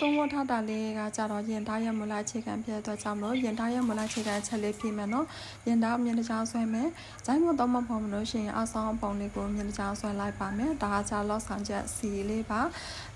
သုံးဝထားတာလေးကကြတော့ရင်သားရမလားအခြေခံဖြစ်တဲ့အတွက်ကြောင့်မလို့ရင်သားရမလားအခြေခံအချက်လေးပြင်မယ်နော်ရင်သားအမြင်တကြားဆွဲမယ်ဇိုင်းမတော့မဖို့မလို့ရှိရင်အဆောင်ပုံလေးကိုအမြင်တကြားဆွဲလိုက်ပါမယ်ဒါကကြလောက်ဆောင်ချက်စီလေးပါ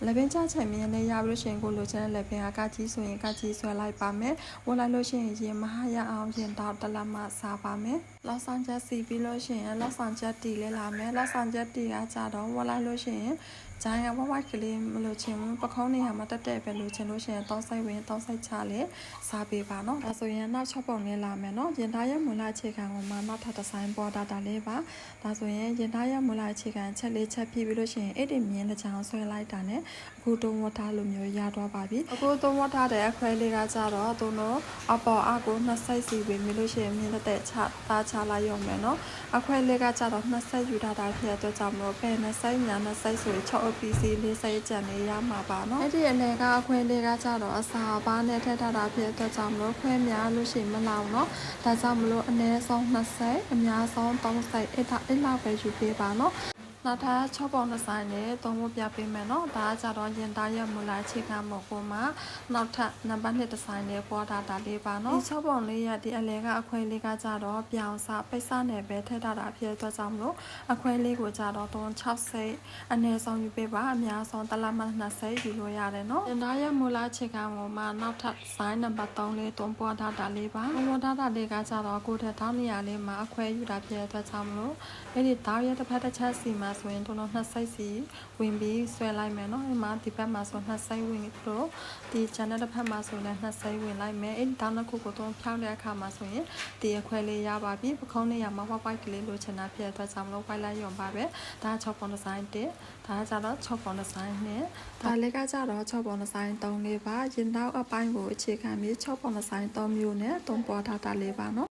လက်ပင်ချချက်မြင်လေးရပြီးလို့ရှိရင်ကိုလိုချင်တဲ့လက်ပင်ကကကြီးဆိုရင်ကကြီးဆွဲလိုက်ပါမယ်ဝင်လိုက်လို့ရှိရင်ရင်မဟာရအောင်ရင်သားတလက်မစားပါမယ်လောက်ဆောင်ချက်စီပြီးလို့ရှိရင်လောက်ဆောင်ချက်တီလေးလာမယ်လောက်ဆောင်ချက်တီကကြတော့ဝင်လိုက်လို့ရှိရင်ဂျိုင်းကဝဝကလေးမလို့ချင်ဘူးပခုံးနေရမှာတက်တက်ပဲလို့ချင်လို့ရှိရင်တောင်းဆိုင်ဝင်တောင်းဆိုင်ချလေစားပေးပါနော်ဒါဆိုရင်နောက်6ပုံလေးလာမယ်နော်ရင်သားရမူလအခြေခံကိုမှနောက်ထပ်ဒီဇိုင်းပေါ်တာတာလေးပါဒါဆိုရင်ရင်သားရမူလအခြေခံချက်လေးချက်ပြပြီးလို့ရှိရင်အဲ့ဒီမြင်းတစ်ချောင်းဆွဲလိုက်တာနဲ့အခုတုံးဝတ်ထားလိုမျိုးရတော့ပါပြီအခုတုံးဝတ်ထားတဲ့အခွဲလေးကကြတော့သူတို့အပေါ်အကိုနှစ်ဆိုင်စီပဲမြလို့ရှိရင်မြင်းတက်ချသားချလိုက်ရုံပဲနော်အခွဲလေးကကြတော့နှစ်ဆိုင်ယူထားတာဖြစ်တဲ့အတွက်ကြောင့်မလို့ပဲနှစ်ဆိုင်ညာနှစ်ဆိုင်ဆိုရင်6 OPC လေးစိတ်ကြံနေရမှာပါနော်အဲ့ဒီအလဲကအခွင့်လေးကကြတော့အစာပါနဲ့ထက်ထတာဖြစ်အတွက်ကြောင့်မလို့ခွဲများလို့ရှိရင်မလောက်နော်ဒါကြောင့်မလို့အနည်းဆုံး20အများဆုံး30အဲ့ဒါအဲ့လောက်ပဲယူပေးပါနော် နောက်ထပ်6ပုံ2ဆိုင်နဲ့3ပုံပြပေးမယ်နော်ဒါကကြတော့ရင်သားရမူလာခြေခံမို့ကိုမှာနောက်ထပ်နံပါတ်1 design နဲ့ပေါ်ထားတာလေးပါနော်ဒီ6ပုံလေးရဒီအလဲကအခွဲလေးကကြတော့ပြောင်စပိတ်စနဲ့ပဲထည့်ထားတာဖြစ်တော့ကြောင့်မလို့အခွဲလေးကိုကြတော့360အနည်းဆုံးယူပေးပါအများဆုံးတလမ20ယူလို့ရတယ်နော်ရင်သားရမူလာခြေခံမို့မှာနောက်ထပ် design နံပါတ်3လေး3ပေါ်ထားတာလေးပါပေါ်ထားတာလေးကကြတော့ကိုယ်ထက်ထောင်းနေရာလေးမှာအခွဲယူတာဖြစ်တော့ကြောင့်မလို့အဲ့ဒီဒါရတစ်ဖက်တစ်ချက်စီမှာဆိုရင်တို့တော့နှစ်စိတ်စီဝင်ပြီးဆွဲလိုက်မယ်เนาะအဲ့မှာဒီဘက်မှာဆိုနှစ်စိတ်ဝင်ပြီးတော့ဒီ channel တစ်ဖက်မှာဆိုလည်းနှစ်စိတ်ဝင်လိုက်မယ်အဲ့ဒီတောင်းတစ်ခုကိုတော့ဖြောင်းတဲ့အခါမှာဆိုရင်ဒီအခွဲလေးရပါပြီပခုံးလေးရမှာဝိုက်ဝိုက်ကလေးလိုချင်တာဖြစ်တဲ့အတွက်ကြောင့်မလို့ဝိုက်လိုက်ရုံပါပဲဒါ6ပုံဒီဇိုင်း1ဒါကကြတော့6ပုံဒီဇိုင်း2ဒါလေးကကြတော့6ပုံဒီဇိုင်း3လေးပါရင်တောက်အပိုင်းကိုအခြေခံပြီး6ပုံဒီဇိုင်း3မျိုးနဲ့သုံးပေါ်ထားတာလေးပါเนาะ